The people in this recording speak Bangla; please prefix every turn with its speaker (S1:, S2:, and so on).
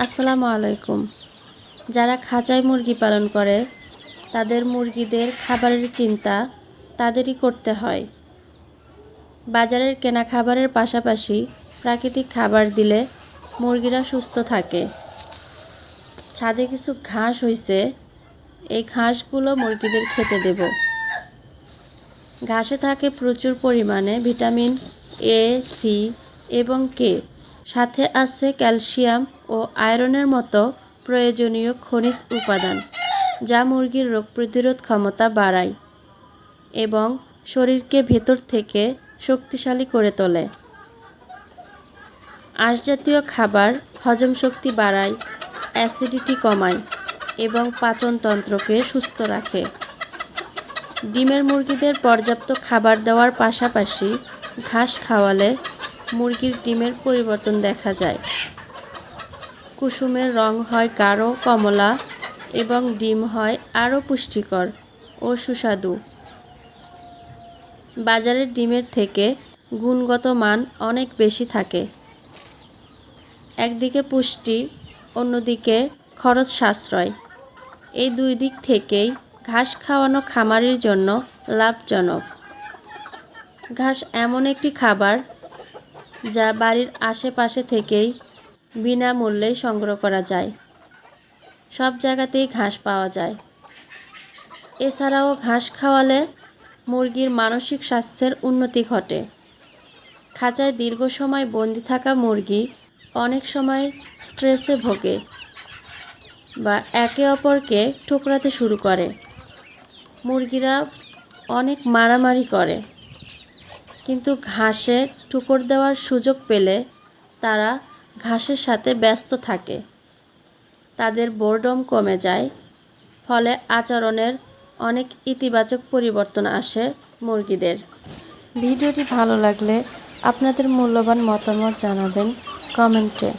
S1: আসসালামু আলাইকুম। যারা খাঁচায় মুরগি পালন করে, তাদের মুরগিদের খাবারের চিন্তা তাদেরই করতে হয়। বাজারের কেনা খাবারের পাশাপাশি প্রাকৃতিক খাবার দিলে মুরগিরা সুস্থ থাকে। ছাদে কিছু ঘাস হয়েছে এই ঘাসগুলো মুরগিদের খেতে দেব। ঘাসে থাকে প্রচুর পরিমাণে ভিটামিন এ, সি এবং কে। সাথে আছে ক্যালসিয়াম ও আয়রনের মতো প্রয়োজনীয় খনিজ উপাদান, যা মুরগির রোগ প্রতিরোধ ক্ষমতা বাড়ায় এবং শরীরকে ভেতর থেকে শক্তিশালী করে তোলে। আঁশজাতীয় খাবার হজম শক্তি বাড়ায়, অ্যাসিডিটি কমায় এবং পাচনতন্ত্রকে সুস্থ রাখে। ডিমের মুরগিদের পর্যাপ্ত খাবার দেওয়ার পাশাপাশি ঘাস খাওয়ালে মুরগির ডিমের পরিবর্তন দেখা যায়। কুসুমের রং হয় গাঢ়, কমলা এবং ডিম হয় আরও পুষ্টিকর ও সুস্বাদু। বাজারের ডিমের থেকে গুণগত মান অনেক বেশি থাকে। একদিকে পুষ্টি, অন্যদিকে খরচ সাশ্রয়। এই দুই দিক থেকেই ঘাস খাওয়ানো খামারের জন্য লাভজনক। ঘাস এমন একটি খাবার যা বাড়ির আশেপাশে থেকেই বিনামূল্যে সংগ্রহ করা যায়। সব জায়গাতেই ঘাস পাওয়া যায়। এছাড়াও ঘাস খাওয়ালে মুরগির মানসিক স্বাস্থ্যের উন্নতি ঘটে। খাঁচায় দীর্ঘ সময় বন্দি থাকা মুরগি অনেক সময় স্ট্রেসে ভোগে বা একে অপরকে ঠোকরাতে শুরু করে। মুরগিরা অনেক মারামারি করে। কিন্তু ঘাসে ঠুকর দেওয়ার সুযোগ পেলে তারা ঘাসের সাথে ব্যস্ত থাকে। তাদের বোর্ডম কমে যায়, ফলে আচরণের অনেক ইতিবাচক পরিবর্তন আসে মুরগিদের। ভিডিওটি ভালো লাগলে আপনাদের মূল্যবান মতামত জানাবেন কমেন্টে।